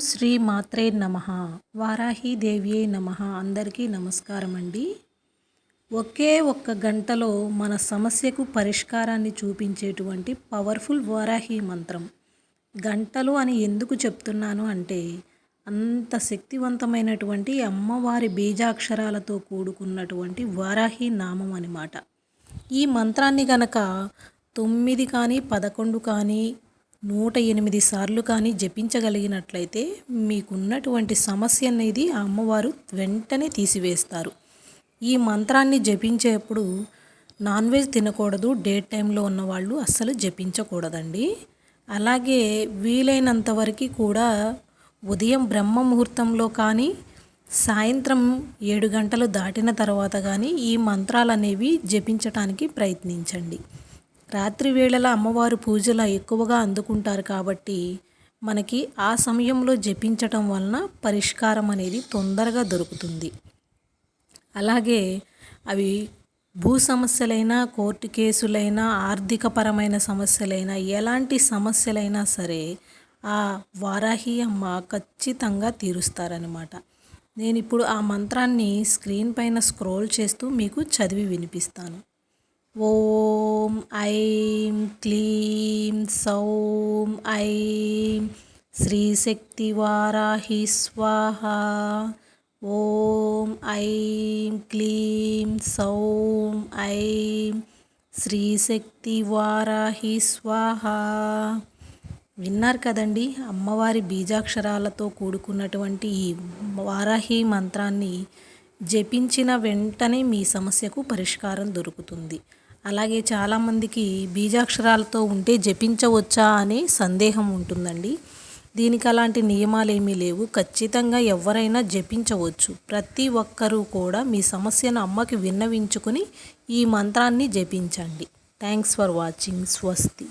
శ్రీ మాత్రే నమ. వారాహీదేవియే నమ. అందరికీ నమస్కారం అండి ఒకే ఒక్క గంటలో మన సమస్యకు పరిష్కారాన్ని చూపించేటువంటి పవర్ఫుల్ వారాహి మంత్రం. గంటలు అని ఎందుకు చెప్తున్నాను అంటే అంత శక్తివంతమైనటువంటి అమ్మవారి బీజాక్షరాలతో కూడుకున్నటువంటి వారాహి నామం అనమాట. ఈ మంత్రాన్ని గనక తొమ్మిది కానీ పదకొండు కానీ నూట ఎనిమిది సార్లు కానీ జపించగలిగినట్లయితే మీకున్నటువంటి సమస్య అనేది ఆ అమ్మవారు వెంటనే తీసివేస్తారు. ఈ మంత్రాన్ని జపించేప్పుడు నాన్ వెజ్ తినకూడదు డే టైంలో ఉన్నవాళ్ళు అస్సలు జపించకూడదండి. అలాగే వీలైనంత వరకు కూడా ఉదయం బ్రహ్మ ముహూర్తంలో కానీ సాయంత్రం ఏడు గంటలు దాటిన తర్వాత కానీ ఈ మంత్రాలు అనేవి జపించటానికి ప్రయత్నించండి. రాత్రి వేళల అమ్మవారు పూజలు ఎక్కువగా అందుకుంటారు కాబట్టి మనకి ఆ సమయంలో జపించటం వలన పరిష్కారం అనేది తొందరగా దొరుకుతుంది. అలాగే అవి భూ సమస్యలైనా కోర్టు కేసులైనా ఆర్థికపరమైన సమస్యలైనా ఎలాంటి సమస్యలైనా సరే ఆ వారాహి అమ్మ ఖచ్చితంగా తీరుస్తారనమాట నేను ఇప్పుడు ఆ మంత్రాన్ని స్క్రీన్ పైన స్క్రోల్ చేస్తూ మీకు చదివి వినిపిస్తాను. ఓం ఐం క్లీం సౌం ఐం శ్రీశక్తివారాహి స్వాహ. ఓం ఐం క్లీం సౌం ఐం శ్రీశక్తివారాహి స్వాహ. విన్నారు కదండి అమ్మవారి బీజాక్షరాలతో కూడుకున్నటువంటి ఈ వారాహి మంత్రాన్ని జపించిన వెంటనే మీ సమస్యకు పరిష్కారం దొరుకుతుంది. అలాగే చాలామందికి బీజాక్షరాలతో ఉంటే జపించవచ్చా అనే సందేహం ఉంటుందండి. దీనికి అలాంటి నియమాలు ఏమీ లేవు. ఖచ్చితంగా ఎవరైనా జపించవచ్చు. ప్రతి ఒక్కరూ కూడా మీ సమస్యను అమ్మకి విన్నవించుకొని ఈ మంత్రాన్ని జపించండి. Thanks for watching. స్వస్తి.